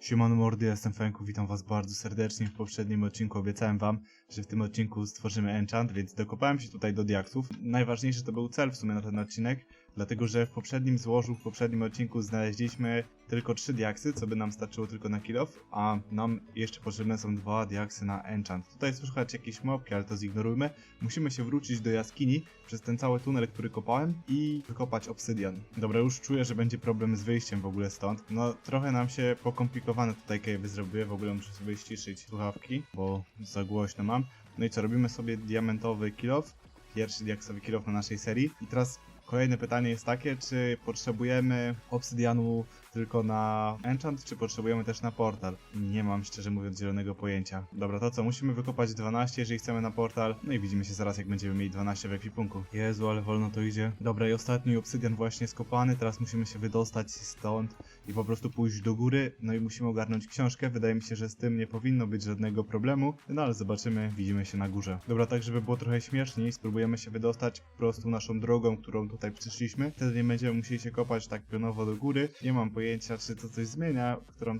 Siemano mordy, jestem Fenku, witam was bardzo serdecznie. W poprzednim odcinku obiecałem wam, że w tym odcinku stworzymy enchant, więc dokopałem się tutaj do diaksów. Najważniejszy to był cel w sumie na ten odcinek, dlatego że w poprzednim złożu, w poprzednim odcinku znaleźliśmy tylko trzy diaksy, co by nam starczyło tylko na kill off, a nam jeszcze potrzebne są dwa diaksy na enchant. Tutaj słychać jakieś mopki, ale to zignorujmy. Musimy się wrócić do jaskini przez ten cały tunel, który kopałem i wykopać obsydian. Dobra, już czuję, że będzie problem z wyjściem w ogóle stąd. No trochę nam się pokomplikowane tutaj cave'y zrobiły, w ogóle muszę sobie ściszyć słuchawki, bo za głośno mam. No i co, robimy sobie diamentowy kill off, pierwszy diaksowy kill off na naszej serii i teraz Kolejne pytanie jest takie, czy potrzebujemy obsydianu tylko na enchant, czy potrzebujemy też na portal? Nie mam szczerze mówiąc zielonego pojęcia. Dobra, to co? Musimy wykopać 12, jeżeli chcemy na portal. No i widzimy się zaraz, jak będziemy mieli 12 w ekwipunku. Jezu, ale wolno to idzie. Dobra, i ostatni obsydian właśnie skopany. Teraz musimy się wydostać stąd i po prostu pójść do góry. No i musimy ogarnąć książkę. Wydaje mi się, że z tym nie powinno być żadnego problemu. No ale zobaczymy, widzimy się na górze. Dobra, tak żeby było trochę śmieszniej, spróbujemy się wydostać po prostu naszą drogą, którą tutaj przyszliśmy. Wtedy nie będziemy musieli się kopać tak pionowo do góry. Nie mam pojęcia, czy to coś zmienia, którą,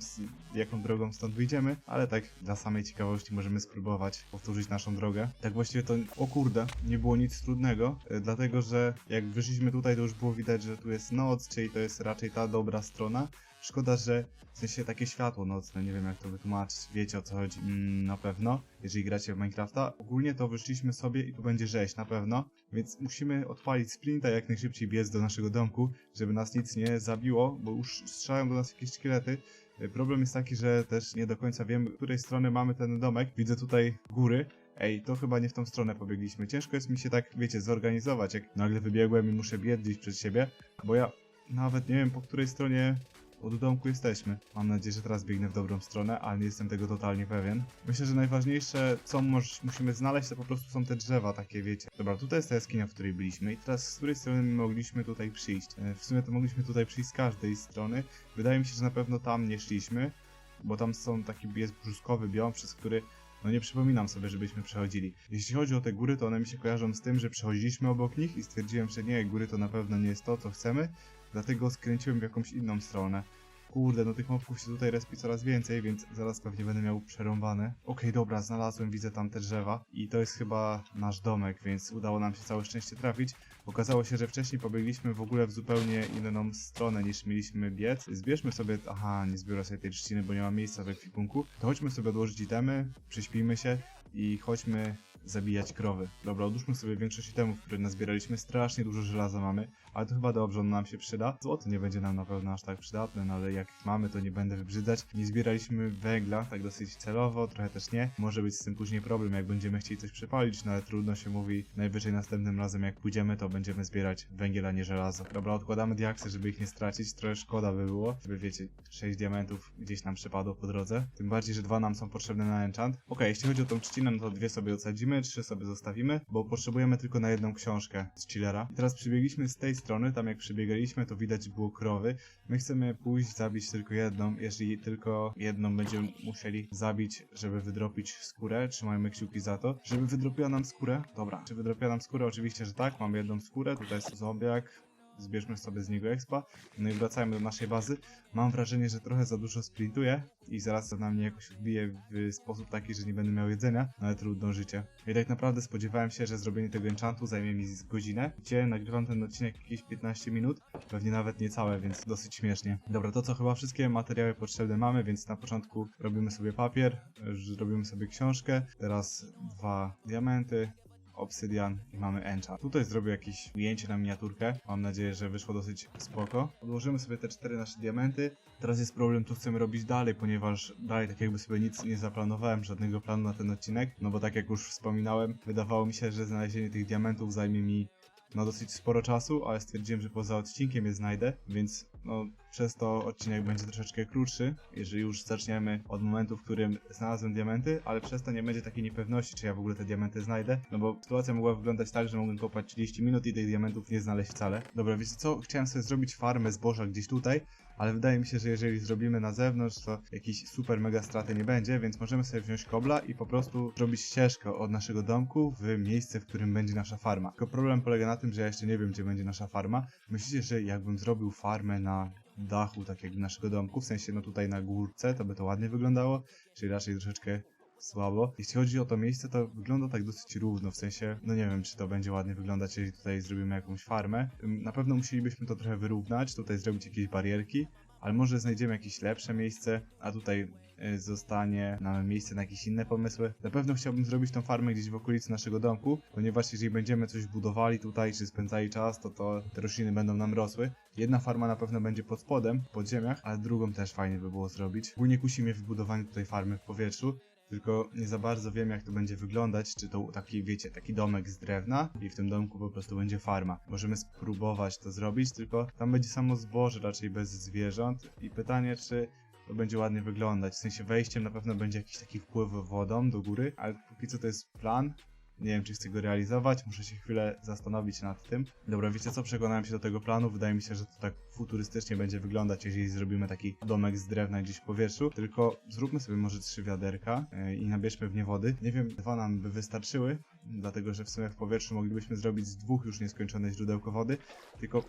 jaką drogą stąd wyjdziemy, ale tak dla samej ciekawości możemy spróbować powtórzyć naszą drogę. Tak właściwie to, o kurde, nie było nic trudnego, e, dlatego że jak wyszliśmy tutaj, to już było widać, że tu jest noc, czyli to jest raczej ta dobra strona. Szkoda, że w sensie takie światło nocne, nie wiem jak to wytłumaczyć, wiecie o co chodzi, mm, na pewno, jeżeli gracie w Minecrafta. Ogólnie to wyszliśmy sobie i tu będzie rzeź, na pewno, więc musimy odpalić sprinta jak najszybciej biec do naszego domku, żeby nas nic nie zabiło, bo już strzelają do nas jakieś szkielety. Y, Problem jest taki, że też nie do końca wiem, z której strony mamy ten domek. Widzę tutaj góry. Ej, to chyba nie w tą stronę pobiegliśmy. Ciężko jest mi się tak, wiecie, zorganizować, jak nagle wybiegłem i muszę biec przed siebie, bo ja nawet nie wiem, po której stronie od domku jesteśmy. Mam nadzieję, że teraz biegnę w dobrą stronę, ale nie jestem tego totalnie pewien. Myślę, że najważniejsze, co musimy znaleźć, to po prostu są te drzewa, takie wiecie. Dobra, tutaj jest ta jaskinia, w której byliśmy i teraz z której strony my mogliśmy tutaj przyjść? E, W sumie to mogliśmy tutaj przyjść z każdej strony. Wydaje mi się, że na pewno tam nie szliśmy, bo tam są taki jest brzuskowy biom, przez który no nie przypominam sobie, żebyśmy przechodzili. Jeśli chodzi o te góry, to one mi się kojarzą z tym, że przechodziliśmy obok nich i stwierdziłem, że nie, góry to na pewno nie jest to, co chcemy, dlatego skręciłem w jakąś inną stronę. Kurde, no tych mobków się tutaj respi coraz więcej, więc zaraz pewnie będę miał przerąbane. Okej, dobra, znalazłem, widzę tam te drzewa i to jest chyba nasz domek, więc udało nam się całe szczęście trafić. Okazało się, że wcześniej pobiegliśmy w ogóle w zupełnie inną stronę niż mieliśmy biec. Zbierzmy sobie, aha, nie zbiorę sobie tej trzciny, bo nie ma miejsca w ekwipunku. To chodźmy sobie odłożyć itemy, prześpijmy się i chodźmy zabijać krowy. Dobra, odłóżmy sobie większość itemów, które nazbieraliśmy. Strasznie dużo żelaza mamy, ale to chyba dobrze, on nam się przyda. Złoto nie będzie nam na pewno aż tak przydatne, no ale jak mamy, to nie będę wybrzydzać. Nie zbieraliśmy węgla, tak dosyć celowo, trochę też nie. Może być z tym później problem, jak będziemy chcieli coś przepalić, no ale trudno się mówi. Najwyżej następnym razem, jak pójdziemy, to będziemy zbierać węgiel, a nie żelazo. Dobra, odkładamy diaksy, żeby ich nie stracić. Trochę szkoda by było, żeby wiecie, 6 diamentów gdzieś nam przepadło po drodze. Tym bardziej, że dwa nam są potrzebne na enchant. Okej, jeśli chodzi o tą trzcinę, no to dwie sobie osadzimy, trzy sobie zostawimy, bo potrzebujemy tylko na jedną książkę z chillera. I teraz przybiegliśmy z tej strony, tam jak przybiegaliśmy, to widać było krowy. My chcemy pójść, zabić tylko jedną. Jeżeli tylko jedną będziemy musieli zabić, żeby wydropić skórę, trzymajmy kciuki za to. Żeby wydropiła nam skórę. Dobra, czy wydropiła nam skórę? Oczywiście, że tak. Mamy jedną skórę, tutaj jest zombiak. Zbierzmy sobie z niego expa. No i wracajmy do naszej bazy. Mam wrażenie, że trochę za dużo sprintuję i zaraz to na mnie jakoś wbije w sposób taki, że nie będę miał jedzenia, no ale trudno życie. I tak naprawdę spodziewałem się, że zrobienie tego enchantu zajmie mi godzinę, gdzie nagrywam ten odcinek jakieś 15 minut, pewnie nawet niecałe, więc dosyć śmiesznie. Dobra, to co chyba wszystkie materiały potrzebne mamy, więc na początku robimy sobie papier, robimy sobie książkę, teraz dwa diamenty, obsydian i mamy enchant. Tutaj zrobię jakieś ujęcie na miniaturkę. Mam nadzieję, że wyszło dosyć spoko. Odłożymy sobie te cztery nasze diamenty. Teraz jest problem, co chcemy robić dalej, ponieważ dalej tak jakby sobie nic nie zaplanowałem, żadnego planu na ten odcinek. No bo tak jak już wspominałem, wydawało mi się, że znalezienie tych diamentów zajmie mi no dosyć sporo czasu, ale stwierdziłem, że poza odcinkiem je znajdę, więc no przez to odcinek będzie troszeczkę krótszy, jeżeli już zaczniemy od momentu, w którym znalazłem diamenty, ale przez to nie będzie takiej niepewności, czy ja w ogóle te diamenty znajdę, no bo sytuacja mogła wyglądać tak, że mogłem kopać 30 minut i tych diamentów nie znaleźć wcale. Dobra, wiecie co, chciałem sobie zrobić farmę zboża gdzieś tutaj, ale wydaje mi się, że jeżeli zrobimy na zewnątrz, to jakiejś super mega straty nie będzie, więc możemy sobie wziąć kobla i po prostu zrobić ścieżkę od naszego domku w miejsce, w którym będzie nasza farma. Tylko problem polega na tym, że ja jeszcze nie wiem, gdzie będzie nasza farma. Myślicie, że jakbym zrobił farmę na dachu, tak jak naszego domku, w sensie no tutaj na górce, to by to ładnie wyglądało, czyli raczej troszeczkę słabo. Jeśli chodzi o to miejsce, to wygląda tak dosyć równo, w sensie, no nie wiem, czy to będzie ładnie wyglądać, jeżeli tutaj zrobimy jakąś farmę. Na pewno musielibyśmy to trochę wyrównać, tutaj zrobić jakieś barierki, ale może znajdziemy jakieś lepsze miejsce, a tutaj y, zostanie nam miejsce na jakieś inne pomysły. Na pewno chciałbym zrobić tą farmę gdzieś w okolicy naszego domku, ponieważ jeżeli będziemy coś budowali tutaj, czy spędzali czas, to, to te rośliny będą nam rosły. Jedna farma na pewno będzie pod spodem, w podziemiach, ale drugą też fajnie by było zrobić. Ogólnie kusi mnie wybudowanie tutaj farmy w powietrzu, tylko nie za bardzo wiem jak to będzie wyglądać, czy to taki, wiecie, taki domek z drewna i w tym domku po prostu będzie farma. Możemy spróbować to zrobić, tylko tam będzie samo zboże raczej bez zwierząt i pytanie, czy to będzie ładnie wyglądać. W sensie wejściem na pewno będzie jakiś taki wpływ wodą do góry, ale póki co to jest plan. Nie wiem, czy chcę go realizować, muszę się chwilę zastanowić nad tym. Dobra, wiecie co, przekonałem się do tego planu, wydaje mi się, że to tak futurystycznie będzie wyglądać, jeżeli zrobimy taki domek z drewna gdzieś w powietrzu, tylko zróbmy sobie może trzy wiaderka yy, i nabierzmy w nie wody. Nie wiem, dwa nam by wystarczyły, dlatego że w sumie w powietrzu moglibyśmy zrobić z dwóch już nieskończone źródełko wody, tylko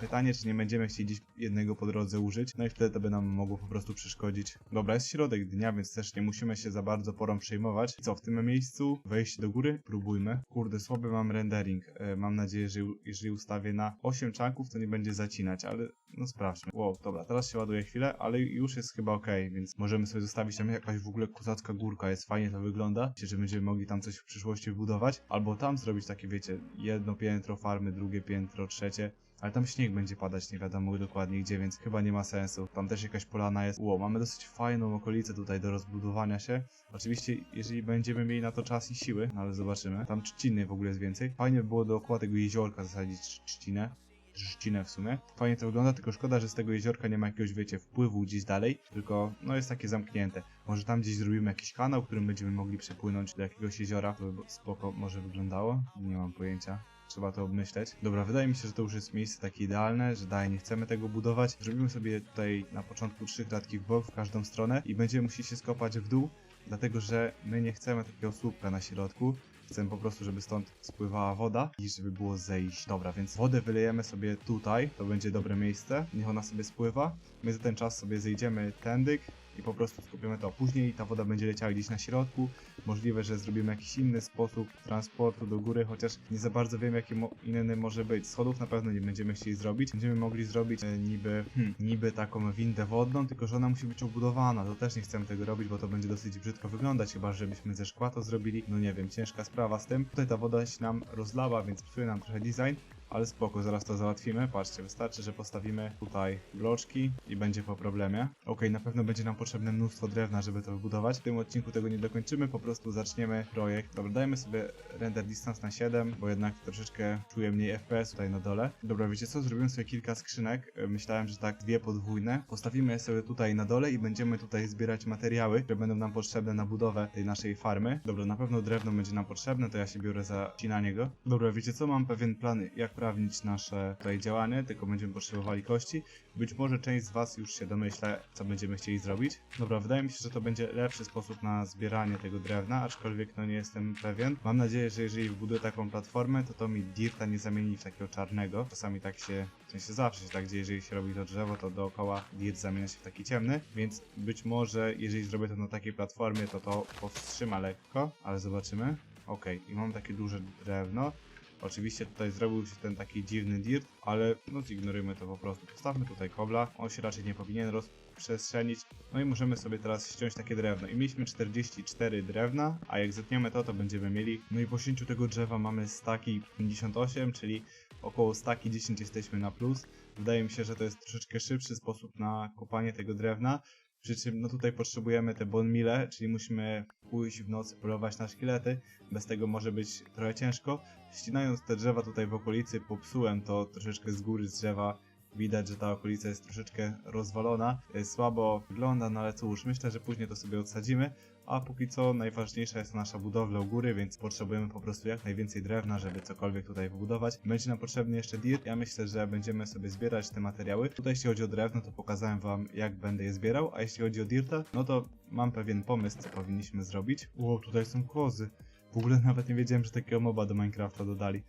Pytanie, czy nie będziemy chcieli gdzieś jednego po drodze użyć, no i wtedy to by nam mogło po prostu przeszkodzić. Dobra, jest środek dnia, więc też nie musimy się za bardzo porą przejmować. I co, w tym miejscu wejść do góry? Próbujmy. Kurde, słaby mam rendering. E, mam nadzieję, że jeżeli ustawię na 8 czanków, to nie będzie zacinać, ale no sprawdźmy. Wow, dobra, teraz się ładuje chwilę, ale już jest chyba ok, więc możemy sobie zostawić tam jakaś w ogóle kozacka górka, jest fajnie to wygląda. Myślę, że będziemy mogli tam coś w przyszłości wbudować, albo tam zrobić takie, wiecie, jedno piętro farmy, drugie piętro, trzecie. Ale tam śnieg będzie padać, nie wiadomo dokładnie gdzie, więc chyba nie ma sensu. Tam też jakaś polana jest. Ło, mamy dosyć fajną okolicę tutaj do rozbudowania się. Oczywiście, jeżeli będziemy mieli na to czas i siły, no ale zobaczymy. Tam trzciny w ogóle jest więcej. Fajnie by było dookoła tego jeziorka zasadzić trz- trzcinę. Trzcinę w sumie. Fajnie to wygląda, tylko szkoda, że z tego jeziorka nie ma jakiegoś, wiecie, wpływu gdzieś dalej, tylko no jest takie zamknięte. Może tam gdzieś zrobimy jakiś kanał, którym będziemy mogli przepłynąć do jakiegoś jeziora. To by spoko może wyglądało. Nie mam pojęcia. Trzeba to obmyśleć. Dobra, wydaje mi się, że to już jest miejsce takie idealne, że dalej nie chcemy tego budować. Zrobimy sobie tutaj na początku trzy kratki w bok w każdą stronę i będziemy musieli się skopać w dół, dlatego że my nie chcemy takiego słupka na środku. Chcemy po prostu, żeby stąd spływała woda i żeby było zejść. Dobra, więc wodę wylejemy sobie tutaj, to będzie dobre miejsce. Niech ona sobie spływa. My za ten czas sobie zejdziemy tędyk i po prostu skupiamy to. Później ta woda będzie leciała gdzieś na środku. Możliwe, że zrobimy jakiś inny sposób transportu do góry, chociaż nie za bardzo wiem, jaki mo- inny może być. Schodów na pewno nie będziemy chcieli zrobić. Będziemy mogli zrobić e, niby, hmm, niby taką windę wodną, tylko że ona musi być obudowana. To też nie chcemy tego robić, bo to będzie dosyć brzydko wyglądać, chyba żebyśmy ze szkła to zrobili. No nie wiem, ciężka sprawa z tym. Tutaj ta woda się nam rozlała, więc psuje nam trochę design. Ale spoko, zaraz to załatwimy. Patrzcie, wystarczy, że postawimy tutaj bloczki i będzie po problemie. Okej, na pewno będzie nam potrzebne mnóstwo drewna, żeby to wybudować. W tym odcinku tego nie dokończymy, po prostu zaczniemy projekt. Dobra, dajmy sobie render distance na 7, bo jednak troszeczkę czuję mniej FPS tutaj na dole. Dobra, wiecie co? Zrobiłem sobie kilka skrzynek. E, Myślałem, że tak dwie podwójne. Postawimy je sobie tutaj na dole i będziemy tutaj zbierać materiały, które będą nam potrzebne na budowę tej naszej farmy. Dobra, na pewno drewno będzie nam potrzebne, to ja się biorę za cinanie go. Dobra, wiecie co? Mam pewien plan, jak sprawnić nasze tutaj działanie, tylko będziemy potrzebowali kości. Być może część z Was już się domyśla, co będziemy chcieli zrobić. Dobra, wydaje mi się, że to będzie lepszy sposób na zbieranie tego drewna, aczkolwiek no nie jestem pewien. Mam nadzieję, że jeżeli wbuduję taką platformę, to to mi dirta nie zamieni w takiego czarnego. Czasami tak się, w sensie zawsze się tak dzieje, jeżeli się robi to drzewo, to dookoła dirt zamienia się w taki ciemny, więc być może jeżeli zrobię to na takiej platformie, to to powstrzyma lekko, ale zobaczymy. Okej, i mam takie duże drewno. Oczywiście tutaj zrobił się ten taki dziwny dirt, ale no zignorujmy to po prostu. Postawmy tutaj kobla, on się raczej nie powinien rozprzestrzenić. No i możemy sobie teraz ściąć takie drewno. I mieliśmy 44 drewna, a jak zetniemy to, to będziemy mieli... No i po cięciu tego drzewa mamy staki 58, czyli około staki 10 jesteśmy na plus. Wydaje mi się, że to jest troszeczkę szybszy sposób na kopanie tego drewna. Przy czym no tutaj potrzebujemy te bone meale, czyli musimy pójść w nocy polować na szkielety. Bez tego może być trochę ciężko. Ścinając te drzewa tutaj w okolicy popsułem to troszeczkę z góry z drzewa. Widać, że ta okolica jest troszeczkę rozwalona. E, Słabo wygląda, no ale cóż, myślę, że później to sobie odsadzimy. A póki co najważniejsza jest nasza budowla u góry, więc potrzebujemy po prostu jak najwięcej drewna, żeby cokolwiek tutaj wybudować. Będzie nam potrzebny jeszcze dirt. Ja myślę, że będziemy sobie zbierać te materiały. Tutaj jeśli chodzi o drewno, to pokazałem wam jak będę je zbierał, a jeśli chodzi o dirta, no to mam pewien pomysł, co powinniśmy zrobić. Wow, tutaj są kozy. W ogóle nawet nie wiedziałem, że takiego moba do Minecrafta dodali.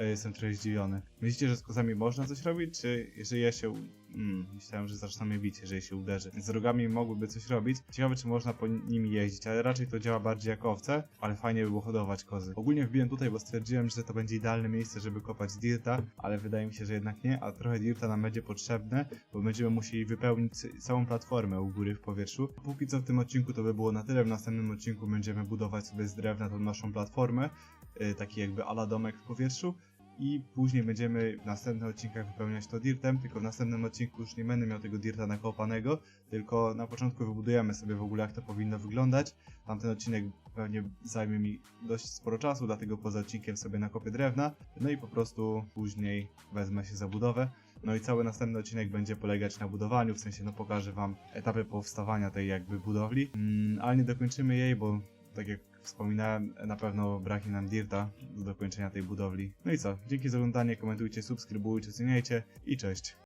Jestem trochę zdziwiony. Myślicie, że z kozami można coś robić, czy jeżeli ja się... Mm, myślałem, że zaczną mnie bić, jeżeli się uderzy. Z rogami mogłyby coś robić. Ciekawe, czy można po nimi jeździć, ale raczej to działa bardziej jak owce, ale fajnie by było hodować kozy. Ogólnie wbiłem tutaj, bo stwierdziłem, że to będzie idealne miejsce, żeby kopać dirta, ale wydaje mi się, że jednak nie, a trochę dirta nam będzie potrzebne, bo będziemy musieli wypełnić całą platformę u góry w powietrzu. Póki co w tym odcinku to by było na tyle, w następnym odcinku będziemy budować sobie z drewna tą naszą platformę, yy, taki jakby ala domek w powietrzu i później będziemy w następnych odcinkach wypełniać to dirtem, tylko w następnym odcinku już nie będę miał tego dirta nakopanego, tylko na początku wybudujemy sobie w ogóle jak to powinno wyglądać. Tamten odcinek pewnie zajmie mi dość sporo czasu, dlatego poza odcinkiem sobie nakopię drewna, no i po prostu później wezmę się za budowę. No i cały następny odcinek będzie polegać na budowaniu, w sensie no pokażę wam etapy powstawania tej jakby budowli, mm, ale nie dokończymy jej, bo tak jak wspominałem, na pewno braknie nam dirta do dokończenia tej budowli. No i co, dzięki za oglądanie, komentujcie, subskrybujcie, oceniajcie i cześć.